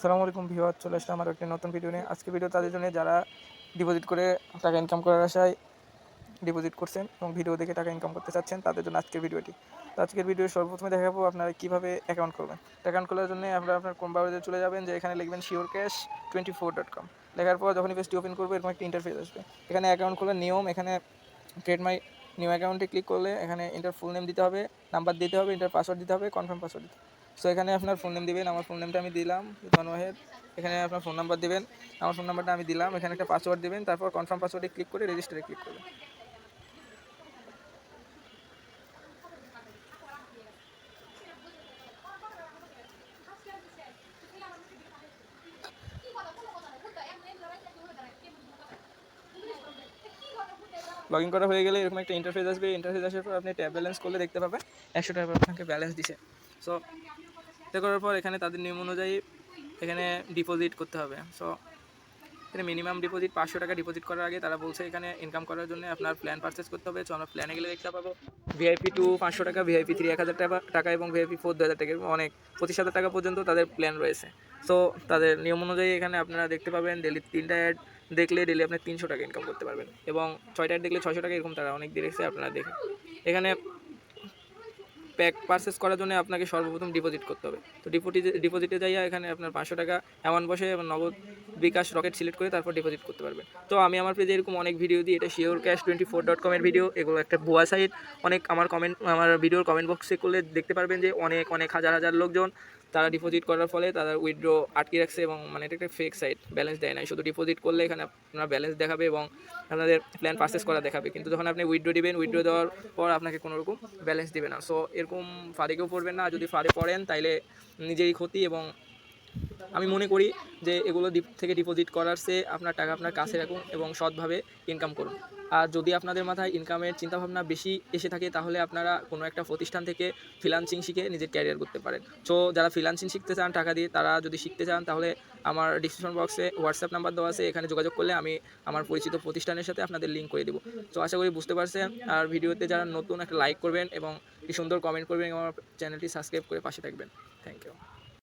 সালামু আলাইকুম ভিওয়ার চলে আসলাম আমার একটি নতুন ভিডিও নিয়ে। আজকে ভিডিও তাদের জন্য যারা ডিপোজিট করে টাকা ইনকাম করার আশায় ডিপোজিট করছেন এবং ভিডিও দেখে টাকা ইনকাম করতে চাচ্ছেন, তাদের জন্য আজকের ভিডিওটি তো আজকের ভিডিও সর্বপ্রথমে দেখাবো আপনারা কীভাবে অ্যাকাউন্ট করবেন। অ্যাকাউন্ট খোলার জন্য আপনারা আপনার কোন চলে যাবেন, যে এখানে লিখবেন sure cash twenty four dot com লেখার পর যখনই পেজটি ওপেন করবে, এরকম একটা ইন্টারফেস আসবে। এখানে অ্যাকাউন্ট খোলার নিয়ম, এখানে ক্রিয়েট মাই নিউ অ্যাকাউন্টে ক্লিক করলে এখানে ইন্টার ফুল নেম দিতে হবে নাম্বার দিতে হবে ইন্টার পাসওয়ার্ড দিতে হবে কনফার্ম পাসওয়ার্ড দিতে হবে। সো এখানে আপনার ফোন নেম দিবেন, আমার ফোন নেমটা আমি দিলাম ওয়াহেদ এখানে আপনার ফোন নাম্বার দিবেন, আমার ফোন নাম্বারটা আমি দিলাম, এখানে একটা পাসওয়ার্ড দিবেন, তারপর কনফার্ম পাসওয়ার্ডে ক্লিক করে রেজিস্টারে ক্লিক করবেন। লগ ইন করা হয়ে গেলে এরকম একটা ইন্টারফেস আসবে ইন্টারফেস আসার পর আপনি ট্যাব ব্যালেন্স করলে দেখতে পাবেন, একশো টাকার আপনাকে ব্যালেন্স দিছে। সো এটা করার পর এখানে তাদের নিয়ম অনুযায়ী এখানে ডিপোজিট করতে হবে। সো এখানে মিনিমাম ডিপোজিট পাঁচশো টাকা ডিপোজিট করার আগে তারা বলছে এখানে ইনকাম করার জন্য আপনার প্ল্যান পারচেস করতে হবে। সো আমরা প্ল্যানে গেলে দেখতে পাবো ভিআইপি টু পাঁচশো টাকা ভিআইপি থ্রি এক হাজার টাকা টাকা এবং ভিআইপি ফোর দু হাজার টাকা অনেক পঁচিশ হাজার টাকা পর্যন্ত তাদের প্ল্যান রয়েছে। সো তাদের নিয়ম অনুযায়ী এখানে আপনারা দেখতে পাবেন ডেলি তিনটা অ্যাড দেখলে ডেলি আপনি তিনশো টাকা ইনকাম করতে পারবেন এবং ছয়টা অ্যাড দেখলে ছয়শো টাকা এরকম তারা অনেক দিয়েছে আপনারা দেখেন এখানে প্যাক পারচেস করার জন্য আপনাকে সর্বপ্রথম ডিপোজিট করতে হবে। তো ডিপোজিটে ডিপোজিটে যাইয়া এখানে আপনার পাঁচশো টাকা অ্যামাউন্ট বসে নগদ বিকাশ রকেট সিলেক্ট করে তারপর ডিপোজিট করতে পারবেন। তো আমি আমার পেজে এরকম অনেক ভিডিও দিই, এটা sure cash twenty four dot কমের ভিডিও এগুলো একটা ভুয়া সাইট অনেক আমার কমেন্ট আমার ভিডিওর কমেন্ট বক্সে করলে দেখতে পারবেন যে অনেক অনেক হাজার হাজার লোকজন তারা ডিপোজিট করার ফলে তারা উইথড্র আটকে রাখছে এবং মানে এটা একটা ফেক সাইট ব্যালেন্স দেয় না। শুধু ডিপোজিট করলে এখানে আপনার ব্যালেন্স দেখাবে এবং আপনাদের প্ল্যান পারচেস করা দেখাবে। কিন্তু যখন আপনি উইথড্র দেবেন উইথড্র দেওয়ার পর আপনাকে কোনোরকম ব্যালেন্স দেবে না। সো এরকম ফাঁড়ে কেউ পড়বেন না। যদি ফাঁড়ে পড়েন, তাইলে নিজেরই ক্ষতি এবং আমি মনে করি যে এগুলো থেকে ডিপোজিট করার চেয়ে আপনার টাকা আপনার কাছে রাখুন এবং সৎভাবে ইনকাম করুন। আর যদি আপনাদের মাথায় ইনকামের চিন্তাভাবনা বেশি এসে থাকে, তাহলে আপনারা কোনো একটা প্রতিষ্ঠান থেকে ফ্রিলান্সিং শিখে নিজের ক্যারিয়ার করতে পারেন। সো যারা ফ্রিলান্সিং শিখতে চান টাকা দিয়ে, তারা যদি শিখতে চান, তাহলে আমার ডিসক্রিপশন বক্সে হোয়াটসঅ্যাপ নাম্বার দেওয়া আছে, এখানে যোগাযোগ করলে আমি আমার পরিচিত প্রতিষ্ঠানের সাথে আপনাদের লিঙ্ক করে দেবো। তো আশা করি বুঝতে পারছেন। আর ভিডিওতে যারা নতুন, একটা লাইক করবেন এবং সুন্দর কমেন্ট করবেন এবং আমার চ্যানেলটি সাবস্ক্রাইব করে পাশে থাকবেন। Thank you